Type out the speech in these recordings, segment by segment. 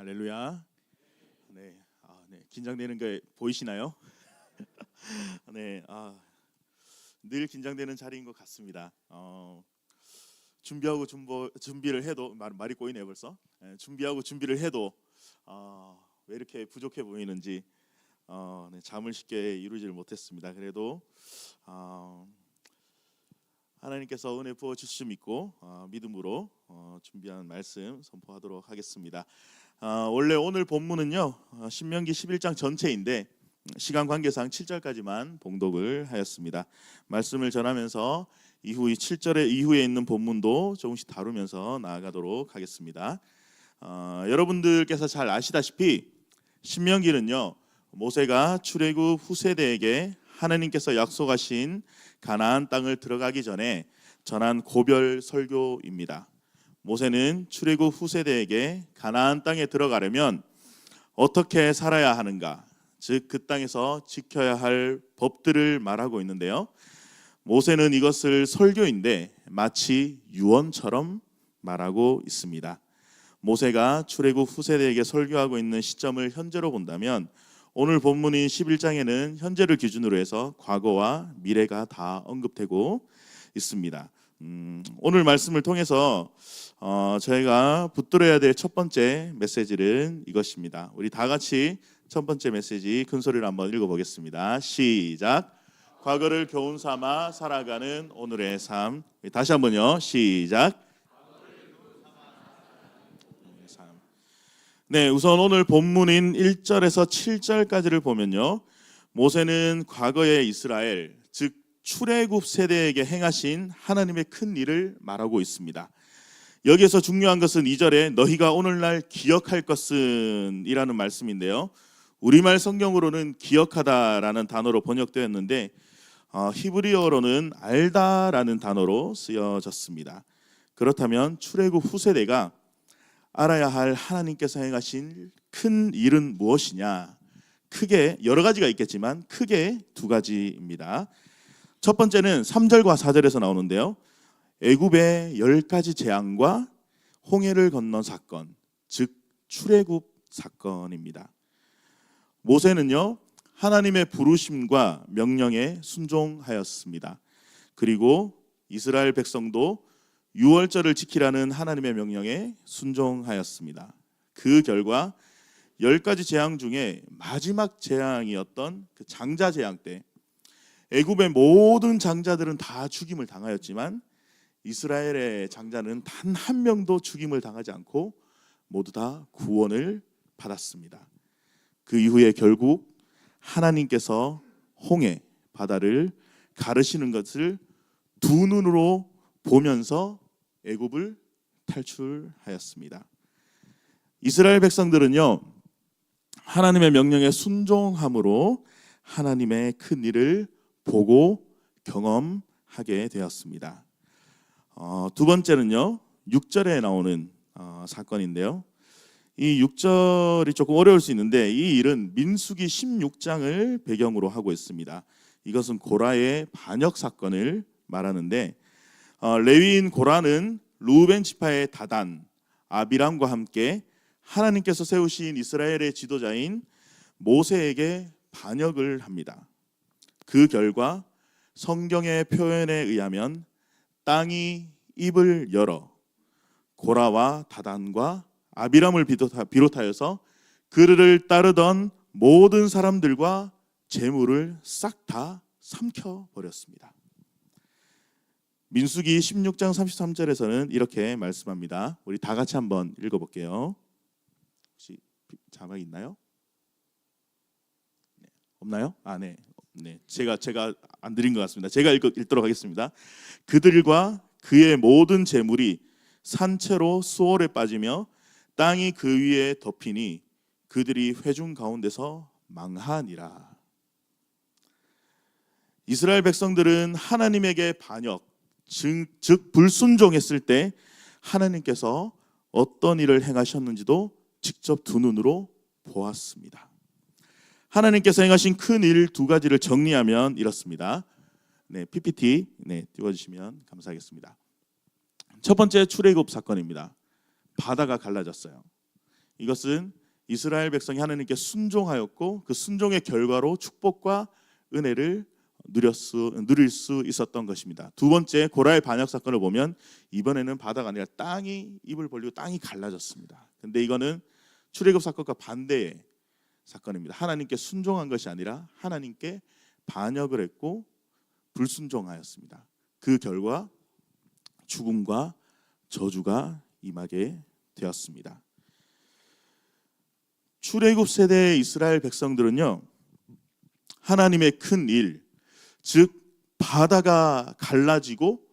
할렐루야. 네, 아, 네, 긴장되는 게 보이시나요? 네, 아, 늘 긴장되는 자리인 것 같습니다. 어, 준비하고 준보, 준비를 해도 말, 말이 꼬이네요 벌써. 예, 준비하고 준비를 해도 어, 왜 이렇게 부족해 보이는지 어, 네, 잠을 쉽게 이루지를 못했습니다. 그래도 어, 하나님께서 은혜 부어 주실 믿고 어, 믿음으로 어, 준비한 말씀 선포하도록 하겠습니다. 어, 원래 오늘 본문은요 어, 신명기 11장 전체인데 시간 관계상 7절까지만 봉독을 하였습니다. 말씀을 전하면서 이후 이 7절의 이후에 있는 본문도 조금씩 다루면서 나아가도록 하겠습니다. 어, 여러분들께서 잘 아시다시피 신명기는요 모세가 출애굽 후세대에게 하나님께서 약속하신 가나안 땅을 들어가기 전에 전한 고별 설교입니다. 모세는 출애굽 후세대에게 가나안 땅에 들어가려면 어떻게 살아야 하는가, 즉 그 땅에서 지켜야 할 법들을 말하고 있는데요. 모세는 이것을 설교인데 마치 유언처럼 말하고 있습니다. 모세가 출애굽 후세대에게 설교하고 있는 시점을 현재로 본다면 오늘 본문인 11장에는 현재를 기준으로 해서 과거와 미래가 다 언급되고 있습니다. 음, 오늘 말씀을 통해서 어, 저희가 붙들어야 될 첫 번째 메시지는 이것입니다. 우리 다 같이 첫 번째 메시지 큰 소리로 한번 읽어보겠습니다. 시작. 과거를 교훈 삼아 살아가는 오늘의 삶. 다시 한번요. 시작. 네, 우선 오늘 본문인 1절에서 7절까지를 보면요. 모세는 과거의 이스라엘, 즉 출애굽 세대에게 행하신 하나님의 큰 일을 말하고 있습니다. 여기에서 중요한 것은 2절에 너희가 오늘날 기억할 것은 이라는 말씀인데요. 우리말 성경으로는 기억하다라는 단어로 번역되었는데 어, 히브리어로는 알다라는 단어로 쓰여졌습니다. 그렇다면 출애굽 후세대가 알아야 할 하나님께서 행하신 큰 일은 무엇이냐? 크게 여러 가지가 있겠지만 크게 두 가지입니다. 첫 번째는 3절과 4절에서 나오는데요. 애굽의 열 가지 재앙과 홍해를 건넌 사건, 즉 출애굽 사건입니다. 모세는요 하나님의 부르심과 명령에 순종하였습니다. 그리고 이스라엘 백성도 유월절을 지키라는 하나님의 명령에 순종하였습니다. 그 결과 열 가지 재앙 중에 마지막 재앙이었던 그 장자 재앙 때 애굽의 모든 장자들은 다 죽임을 당하였지만 이스라엘의 장자는 단 한 명도 죽임을 당하지 않고 모두 다 구원을 받았습니다. 그 이후에 결국 하나님께서 홍해 바다를 가르시는 것을 두 눈으로 보면서 애굽을 탈출하였습니다. 이스라엘 백성들은요 하나님의 명령에 순종함으로 하나님의 큰 일을 보고 경험하게 되었습니다. 어, 두 번째는요 6절에 나오는 어, 사건인데요. 이 6절이 조금 어려울 수 있는데 이 일은 민수기 16장을 배경으로 하고 있습니다. 이것은 고라의 반역 사건을 말하는데 어, 레위인 고라는 루벤 지파의 다단 아비람과 함께 하나님께서 세우신 이스라엘의 지도자인 모세에게 반역을 합니다. 그 결과 성경의 표현에 의하면 땅이 입을 열어 고라와 다단과 아비람을 비롯하여서 그를 따르던 모든 사람들과 재물을 싹 다 삼켜 버렸습니다. 민수기 16장 33절에서는 이렇게 말씀합니다. 우리 다 같이 한번 읽어 볼게요. 혹시 자막 있나요? 네. 없나요? 아, 네. 네. 제가 제가 안 드린 것 같습니다. 제가 읽, 읽도록 하겠습니다. 그들과 그의 모든 재물이 산채로 수월에 빠지며 땅이 그 위에 덮이니 그들이 회중 가운데서 망하니라. 이스라엘 백성들은 하나님에게 반역, 즉, 즉 불순종했을 때 하나님께서 어떤 일을 행하셨는지도 직접 두 눈으로 보았습니다. 하나님께서 행하신 큰 일 두 가지를 정리하면 이렇습니다. 네, PPT 네, 띄워주시면 감사하겠습니다. 첫 번째 출애굽 사건입니다. 바다가 갈라졌어요. 이것은 이스라엘 백성이 하나님께 순종하였고 그 순종의 결과로 축복과 은혜를 누릴 수, 누릴 수 있었던 것입니다. 두 번째 고라의 반역 사건을 보면 이번에는 바다가 아니라 땅이 입을 벌리고 땅이 갈라졌습니다. 근데 이거는 출애굽 사건과 반대의 사건입니다. 하나님께 순종한 것이 아니라 하나님께 반역을 했고 불순종하였습니다. 그 결과 죽음과 저주가 임하게 되었습니다. 출애굽 세대의 이스라엘 백성들은요. 하나님의 큰 일, 즉 바다가 갈라지고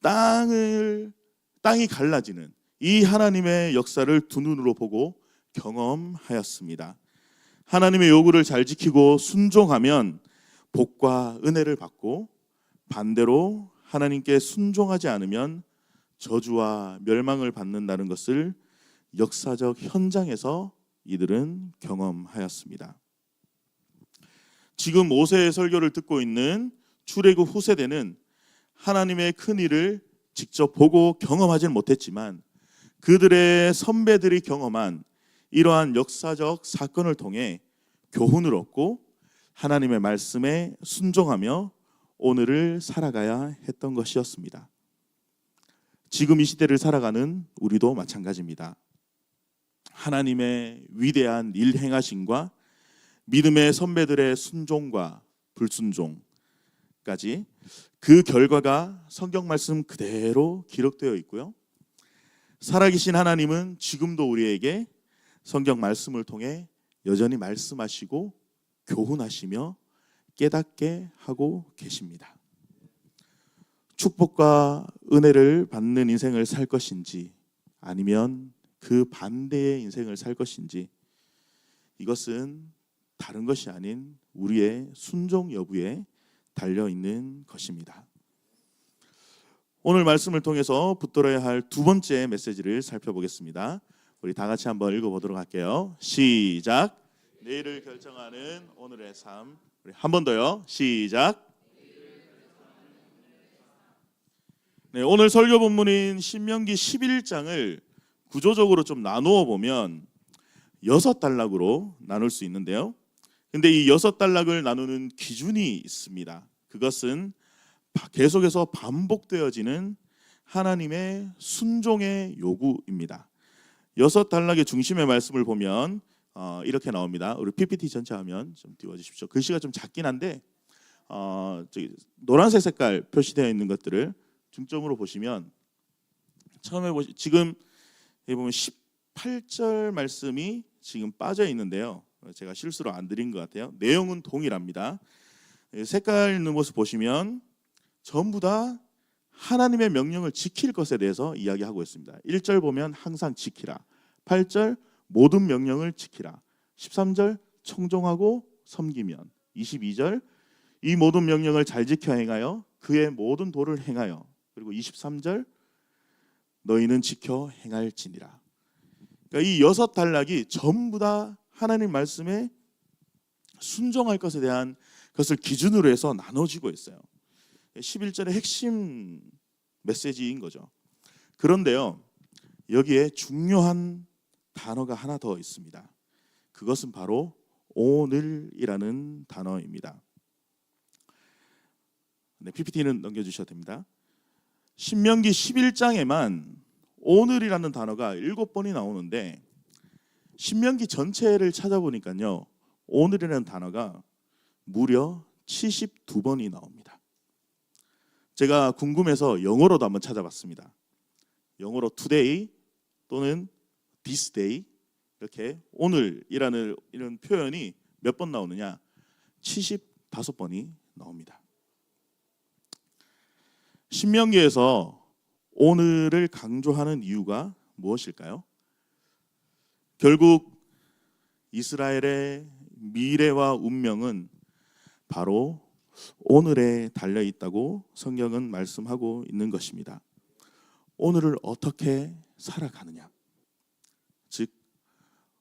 땅을 땅이 갈라지는 이 하나님의 역사를 두 눈으로 보고 경험하였습니다. 하나님의 요구를 잘 지키고 순종하면 복과 은혜를 받고 반대로 하나님께 순종하지 않으면 저주와 멸망을 받는다는 것을 역사적 현장에서 이들은 경험하였습니다. 지금 모세의 설교를 듣고 있는 출애굽 후세대는 하나님의 큰 일을 직접 보고 경험하지는 못했지만 그들의 선배들이 경험한 이러한 역사적 사건을 통해 교훈을 얻고 하나님의 말씀에 순종하며 오늘을 살아가야 했던 것이었습니다. 지금 이 시대를 살아가는 우리도 마찬가지입니다. 하나님의 위대한 일 행하심과 믿음의 선배들의 순종과 불순종까지 그 결과가 성경 말씀 그대로 기록되어 있고요. 살아계신 하나님은 지금도 우리에게 성경 말씀을 통해 여전히 말씀하시고 교훈하시며 깨닫게 하고 계십니다. 축복과 은혜를 받는 인생을 살 것인지 아니면 그 반대의 인생을 살 것인지 이것은 다른 것이 아닌 우리의 순종 여부에 달려 있는 것입니다. 오늘 말씀을 통해서 붙들어야 할 두 번째 메시지를 살펴보겠습니다. 우리 다 같이 한번 읽어보도록 할게요. 시작. 내일을 결정하는 오늘의 삶. 우리 한 번 더요. 시작. 네, 오늘 설교 본문인 신명기 11장을 구조적으로 좀 나누어 보면 여섯 단락으로 나눌 수 있는데요. 근데 이 여섯 단락을 나누는 기준이 있습니다. 그것은 계속해서 반복되어지는 하나님의 순종의 요구입니다. 여섯 단락의 중심의 말씀을 보면 어, 이렇게 나옵니다. 우리 PPT 전체 화면 좀 띄워주십시오. 글씨가 좀 작긴 한데 어, 노란색 색깔 표시되어 있는 것들을 중점으로 보시면 처음에 보시 지금 보면 18절 말씀이 지금 빠져 있는데요. 제가 실수로 안 드린 것 같아요. 내용은 동일합니다. 색깔 있는 모습 보시면 전부 다 하나님의 명령을 지킬 것에 대해서 이야기하고 있습니다. 1절 보면 항상 지키라. 8절 모든 명령을 지키라. 13절 청종하고 섬기면. 22절 이 모든 명령을 잘 지켜 행하여 그의 모든 도를 행하여. 그리고 23절 너희는 지켜 행할지니라. 그러니까 이 여섯 단락이 전부 다 하나님 말씀에 순종할 것에 대한 것을 기준으로 해서 나눠지고 있어요. 11절의 핵심 메시지인 거죠. 그런데요. 여기에 중요한 단어가 하나 더 있습니다. 그것은 바로 오늘이라는 단어입니다. 네, PPT는 넘겨 주셔도 됩니다. 신명기 11장에만 오늘이라는 단어가 일곱 번이 나오는데 신명기 전체를 찾아보니까요. 오늘이라는 단어가 무려 72번이 나옵니다. 제가 궁금해서 영어로도 한번 찾아봤습니다. 영어로 today 또는 this day 이렇게 오늘이라는 이런 표현이 몇 번 나오느냐? 75번이 나옵니다. 신명기에서 오늘을 강조하는 이유가 무엇일까요? 결국 이스라엘의 미래와 운명은 바로 오늘에 달려 있다고 성경은 말씀하고 있는 것입니다. 오늘을 어떻게 살아가느냐. 즉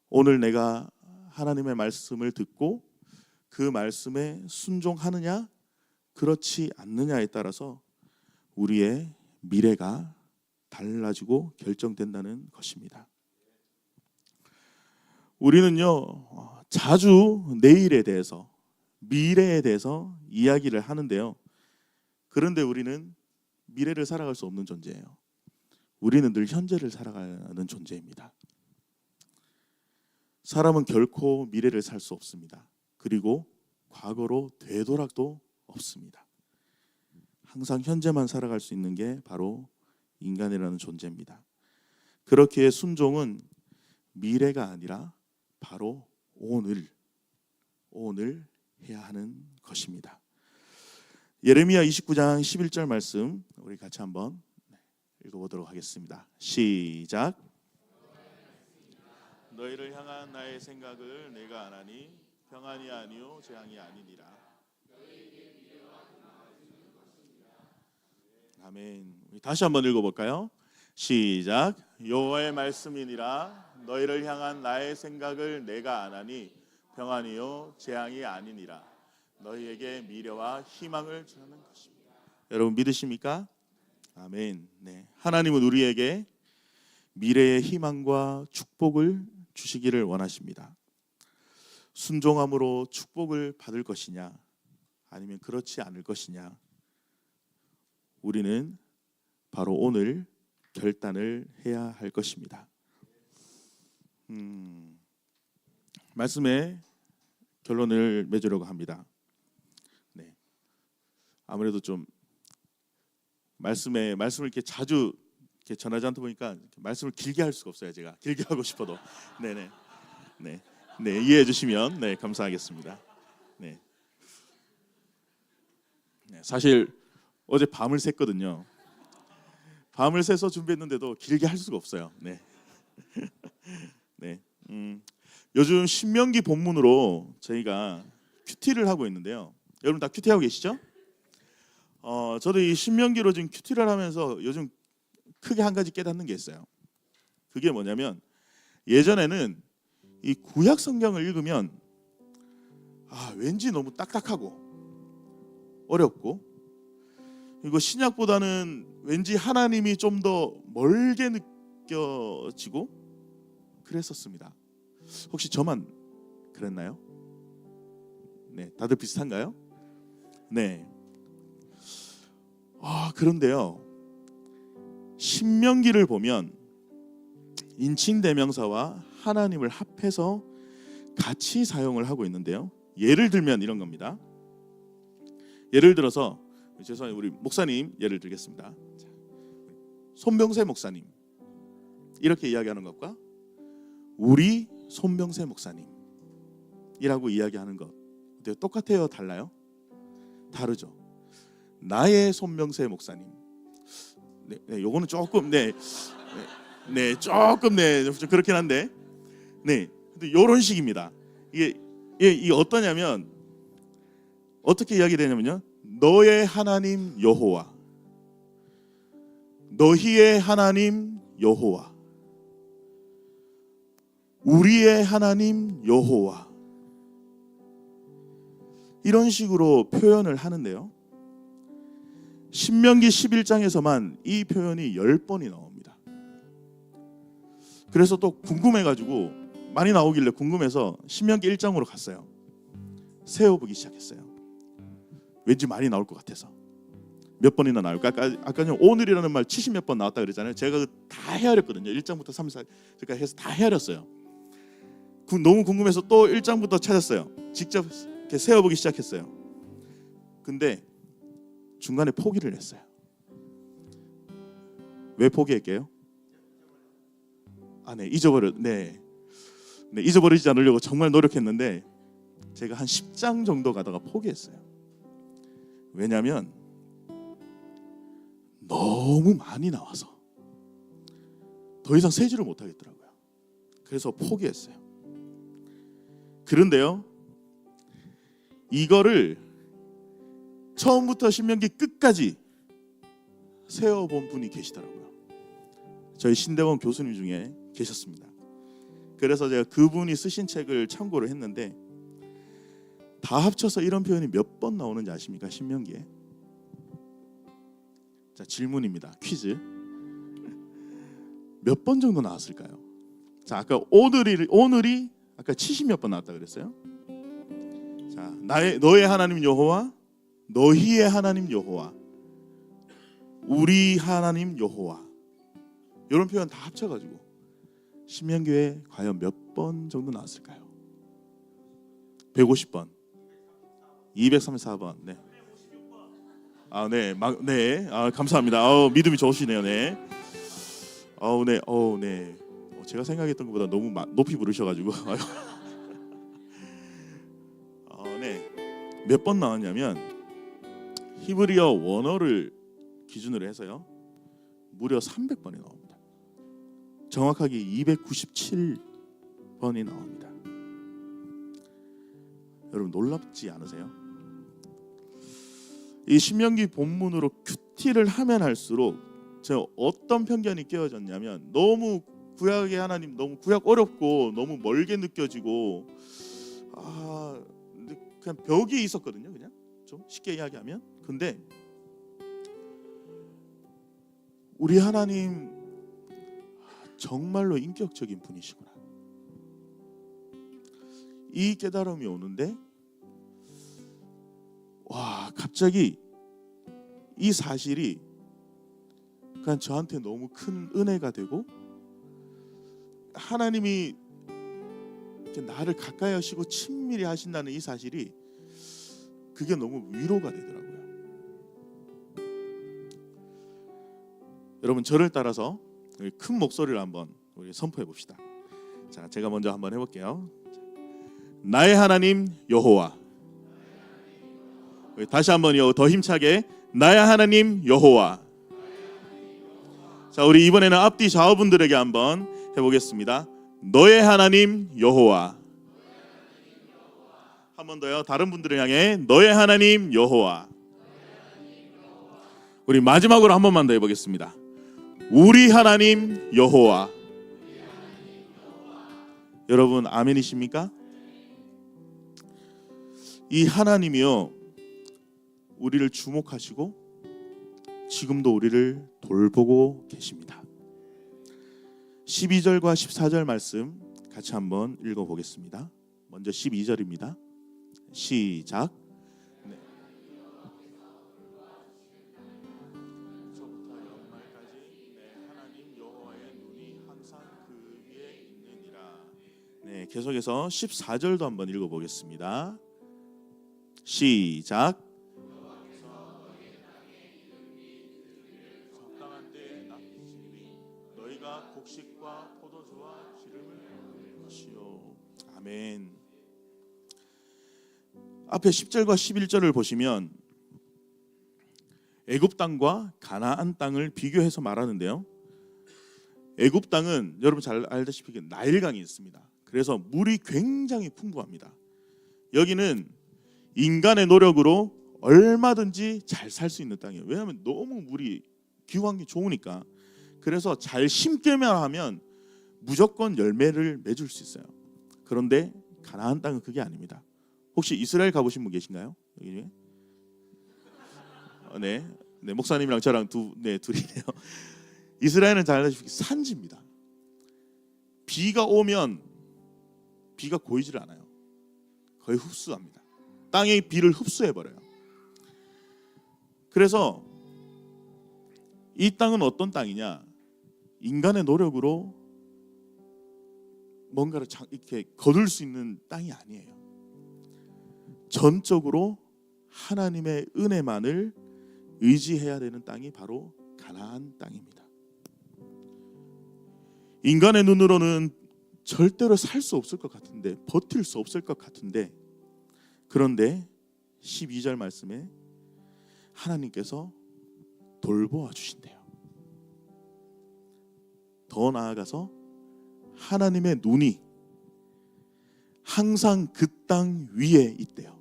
오늘 내가 하나님의 말씀을 듣고 그 말씀에 순종하느냐 그렇지 않느냐에 따라서 우리의 미래가 달라지고 결정된다는 것입니다. 우리는요 어, 자주 내일에 대해서 미래에 대해서 이야기를 하는데요. 그런데 우리는 미래를 살아갈 수 없는 존재예요. 우리는 늘 현재를 살아가는 존재입니다. 사람은 결코 미래를 살 수 없습니다. 그리고 과거로 되돌아도 없습니다. 항상 현재만 살아갈 수 있는 게 바로 인간이라는 존재입니다. 그렇기에 순종은 미래가 아니라 바로 오늘, 오늘 해야 하는 것입니다. 예레미야 29장 11절 말씀 우리 같이 한번 읽어보도록 하겠습니다. 시작. 너희를 향한 나의 생각을 내가 안하니 평안이 아니요 재앙이 아니니라. 아멘. 다시 한번 읽어볼까요? 시작. 여호와의 말씀이니라. 너희를 향한 나의 생각을 내가 안하니 평안이요 재앙이 아니니라. 너희에게 미래와 희망을 주는 것입니다. 여러분 믿으십니까? 아멘. 네. 하나님은 우리에게 미래의 희망과 축복을 주시기를 원하십니다. 순종함으로 축복을 받을 것이냐 아니면 그렇지 않을 것이냐 우리는 바로 오늘 결단을 해야 할 것입니다. 음, 말씀의 결론을 맺으려고 합니다. 네, 아무래도 좀 말씀에 말씀을 이렇게 자주 이렇게 전하지 않다 보니까 말씀을 길게 할 수가 없어요. 제가 길게 하고 싶어도 네네 네, 네 이해해 주시면 네 감사하겠습니다. 네, 네 사실 어제 밤을 샜거든요. 밤을 새서 준비했는데도 길게 할 수가 없어요. 네, 네, 음, 요즘 신명기 본문으로 저희가 큐티를 하고 있는데요. 여러분 다 큐티 하고 계시죠? 어, 저도 이 신명기로 지금 큐티를 하면서 요즘 크게 한 가지 깨닫는 게 있어요. 그게 뭐냐면 예전에는 이 구약 성경을 읽으면 아 왠지 너무 딱딱하고 어렵고 그리고 신약보다는 왠지 하나님이 좀 더 멀게 느껴지고 그랬었습니다. 혹시 저만 그랬나요? 네, 다들 비슷한가요? 네. 아 그런데요. 신명기를 보면 인칭 대명사와 하나님을 합해서 같이 사용을 하고 있는데요. 예를 들면 이런 겁니다. 예를 들어서 죄송해요 우리 목사님 예를 들겠습니다. 자, 손병세 목사님 이렇게 이야기하는 것과 우리 손병세 목사님이라고 이야기하는 것 어때요? 똑같아요? 달라요? 다르죠. 나의 손명세 목사님. 네, 네 요거는 조금 네, 네, 네, 조금 네, 좀 그렇긴 한데, 네, 근데 이런 식입니다. 이게 이게 어떠냐면 어떻게 이야기되냐면요. 너의 하나님 여호와, 너희의 하나님 여호와, 우리의 하나님 여호와. 이런 식으로 표현을 하는데요. 신명기 11장에서만 이 표현이 10번이 나옵니다. 그래서 또 궁금해 가지고 많이 나오길래 궁금해서 신명기 1장으로 갔어요. 세어 보기 시작했어요. 왠지 많이 나올 것 같아서. 몇 번이나 나올까? 아까 아까는 오늘이라는 말 70 몇 번 나왔다 그랬잖아요. 제가 다 헤아렸거든요. 1장부터 3, 4 제가 해서 다 헤아렸어요. 너무 궁금해서 또 1장부터 찾았어요. 직접 이렇게 세어 보기 시작했어요. 근데 중간에 포기를 했어요. 왜 포기할게요? 아, 네, 잊어버려. 네. 네, 잊어버리지 않으려고 정말 노력했는데 제가 한 10장 정도 가다가 포기했어요. 왜냐면 너무 많이 나와서 더 이상 세지를 못 하겠더라고요. 그래서 포기했어요. 그런데요. 이거를 처음부터 신명기 끝까지 세워본 분이 계시더라고요. 저희 신대원 교수님 중에 계셨습니다. 그래서 제가 그분이 쓰신 책을 참고를 했는데 다 합쳐서 이런 표현이 몇 번 나오는지 아십니까? 신명기에. 자, 질문입니다. 퀴즈. 몇 번 정도 나왔을까요? 자, 아까 오늘이 오늘이 아까 70몇 번 나왔다 그랬어요? 자, 나의 너의 하나님 여호와, 너희의 하나님 여호와, 우리 하나님 여호와. 이런 표현 다 합쳐 가지고 신명교에 과연 몇 번 정도 나왔을까요? 150번, 234번. 네. 아, 네, 막, 네, 아, 감사합니다. 아우, 믿음이 좋으시네요, 네. 아우, 네, 어우, 네. 어, 제가 생각했던 것보다 너무 마, 높이 부르셔가지고. 어, 네. 몇 번 나왔냐면 히브리어 원어를 기준으로 해서요. 무려 300번이 나옵니다. 정확하게 297번이 나옵니다. 여러분 놀랍지 않으세요? 이 신명기 본문으로 큐티를 하면 할수록 제가 어떤 편견이 깨어졌냐면 너무 구약의 하나님 너무 구약 어렵고 너무 멀게 느껴지고 아 그냥 벽이 있었거든요 그냥. 좀 쉽게 이야기하면. 근데 우리 하나님 정말로 인격적인 분이시구나. 이 깨달음이 오는데 와 갑자기 이 사실이 그냥 저한테 너무 큰 은혜가 되고 하나님이 나를 가까이 하시고 친밀히 하신다는 이 사실이 그게 너무 위로가 되더라고요. 여러분 저를 따라서 큰 목소리를 한번 우리 선포해 봅시다. 자, 제가 먼저 한번 해 볼게요. 나의 하나님 여호와. 다시 한번요. 더 힘차게 나의 하나님 여호와. 자, 우리 이번에는 앞뒤 좌우분들에게 한번 해보겠습니다. 너의 하나님 여호와. 한 번 더요. 다른 분들을 향해 너의 하나님 여호와. 우리 마지막으로 한 번만 더 해보겠습니다. 우리 하나님 여호와. 여러분 아멘이십니까? 이 하나님이요 우리를 주목하시고 지금도 우리를 돌보고 계십니다. 12절과 14절 말씀 같이 한번 읽어 보겠습니다. 먼저 12절입니다. 시작. 네. 네, 계속해서 14절도 한번 읽어 보겠습니다. 시작. 앞에 10절과 11절을 보시면 애굽 땅과 가나안 땅을 비교해서 말하는데요. 애굽 땅은 여러분 잘 알다시피 나일강이 있습니다. 그래서 물이 굉장히 풍부합니다. 여기는 인간의 노력으로 얼마든지 잘 살 수 있는 땅이에요. 왜냐하면 너무 물이 기후 환경이 좋으니까. 그래서 잘 심기만 하면 무조건 열매를 맺을 수 있어요. 그런데 가나안 땅은 그게 아닙니다. 혹시 이스라엘 가보신 분 계신가요? 여기? 어, 네, 네 목사님이랑 저랑 두, 네 둘이네요. 이스라엘은 잘 알다시피 산지입니다. 비가 오면 비가 고이질 않아요. 거의 흡수합니다. 땅의 비를 흡수해 버려요. 그래서 이 땅은 어떤 땅이냐? 인간의 노력으로 뭔가를 장- 이렇게 거둘 수 있는 땅이 아니에요. 전적으로 하나님의 은혜만을 의지해야 되는 땅이 바로 가나안 땅입니다. 인간의 눈으로는 절대로 살 수 없을 것 같은데 버틸 수 없을 것 같은데 그런데 12절 말씀에 하나님께서 돌보아 주신대요. 더 나아가서 하나님의 눈이 항상 그 땅 위에 있대요.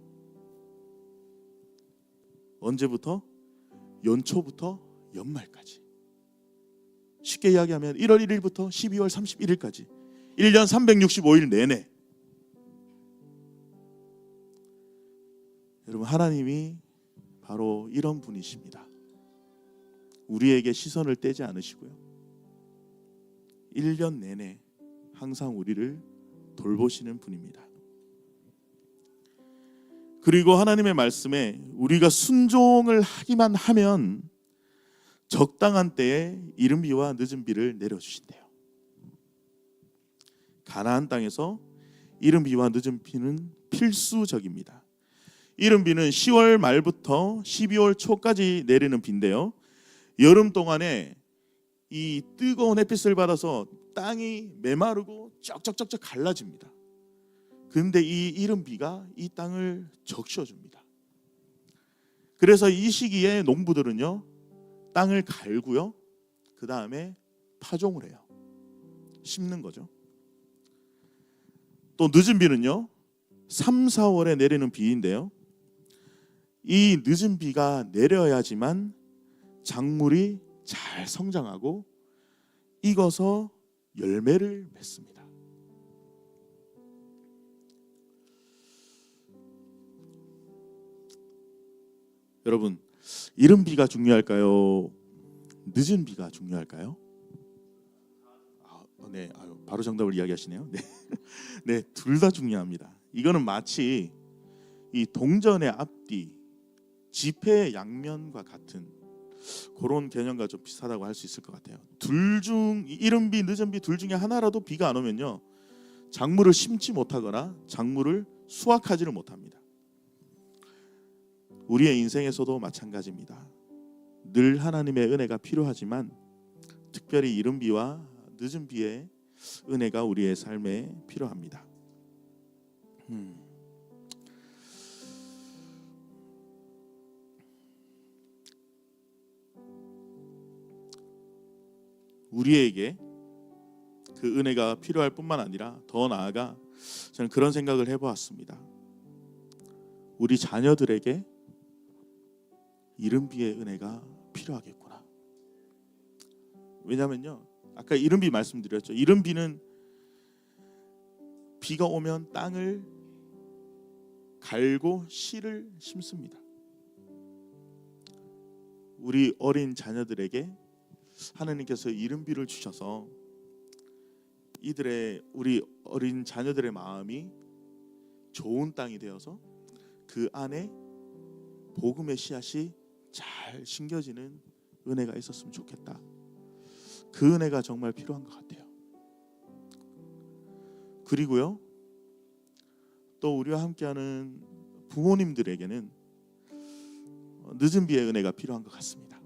언제부터? 연초부터 연말까지. 쉽게 이야기하면 1월 1일부터 12월 31일까지 1년 365일 내내 여러분 하나님이 바로 이런 분이십니다. 우리에게 시선을 떼지 않으시고요. 1년 내내 항상 우리를 돌보시는 분입니다. 그리고 하나님의 말씀에 우리가 순종을 하기만 하면 적당한 때에 이른 비와 늦은 비를 내려 주신대요. 가나안 땅에서 이른 비와 늦은 비는 필수적입니다. 이른 비는 10월 말부터 12월 초까지 내리는 비인데요. 여름 동안에 이 뜨거운 햇빛을 받아서 땅이 메마르고 쩍쩍쩍쩍 갈라집니다. 근데 이 이른 비가 이 땅을 적셔 줍니다. 그래서 이 시기에 농부들은요. 땅을 갈고요. 그 다음에 파종을 해요. 심는 거죠. 또 늦은 비는요. 3, 4월에 내리는 비인데요. 이 늦은 비가 내려야지만 작물이 잘 성장하고 익어서 열매를 맺습니다. 여러분, 이른 비가 중요할까요? 늦은 비가 중요할까요? 아, 네, 아유, 바로 정답을 이야기하시네요. 네, 네, 둘 다 중요합니다. 이거는 마치 이 동전의 앞뒤, 지폐의 양면과 같은 그런 개념과 좀 비슷하다고 할 수 있을 것 같아요. 둘 중 이른 비, 늦은 비 둘 중에 하나라도 비가 안 오면요, 작물을 심지 못하거나 작물을 수확하지를 못합니다. 우리의 인생에서도 마찬가지입니다. 늘 하나님의 은혜가 필요하지만 특별히 이른 비와 늦은 비의 은혜가 우리의 삶에 필요합니다. 음. 우리에게 그 은혜가 필요할 뿐만 아니라 더 나아가 저는 그런 생각을 해보았습니다. 우리 자녀들에게 이른비의 은혜가 필요하겠구나. 왜냐면요. 아까 이른비 말씀드렸죠. 이른비는 비가 오면 땅을 갈고 씨를 심습니다. 우리 어린 자녀들에게 하나님께서 이른비를 주셔서 이들의 우리 어린 자녀들의 마음이 좋은 땅이 되어서 그 안에 복음의 씨앗이 잘 심겨지는 은혜가 있었으면 좋겠다. 그 은혜가 정말 필요한 것 같아요. 그리고요, 또 우리와 함께하는 부모님들에게는 늦은 비의 은혜가 필요한 것 같습니다.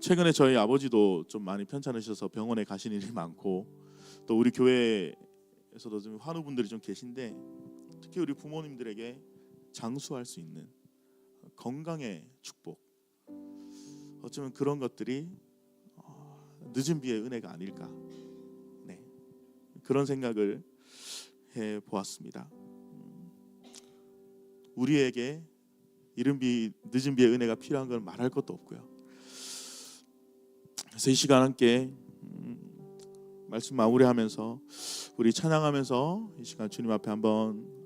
최근에 저희 아버지도 좀 많이 편찮으셔서 병원에 가신 일이 많고 또 우리 교회에서도 좀 환우분들이 좀 계신데 특히 우리 부모님들에게 장수할 수 있는 건강의 축복 어쩌면 그런 것들이 어, 늦은 비의 은혜가 아닐까 네 그런 생각을 해 보았습니다. 음, 우리에게 이른 비 늦은 비의 은혜가 필요한 건 말할 것도 없고요. 그래서 이 시간 함께 음, 말씀 마무리하면서 우리 찬양하면서 이 시간 주님 앞에 한번 어,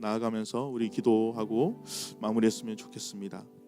나아가면서 우리 기도하고 마무리했으면 좋겠습니다.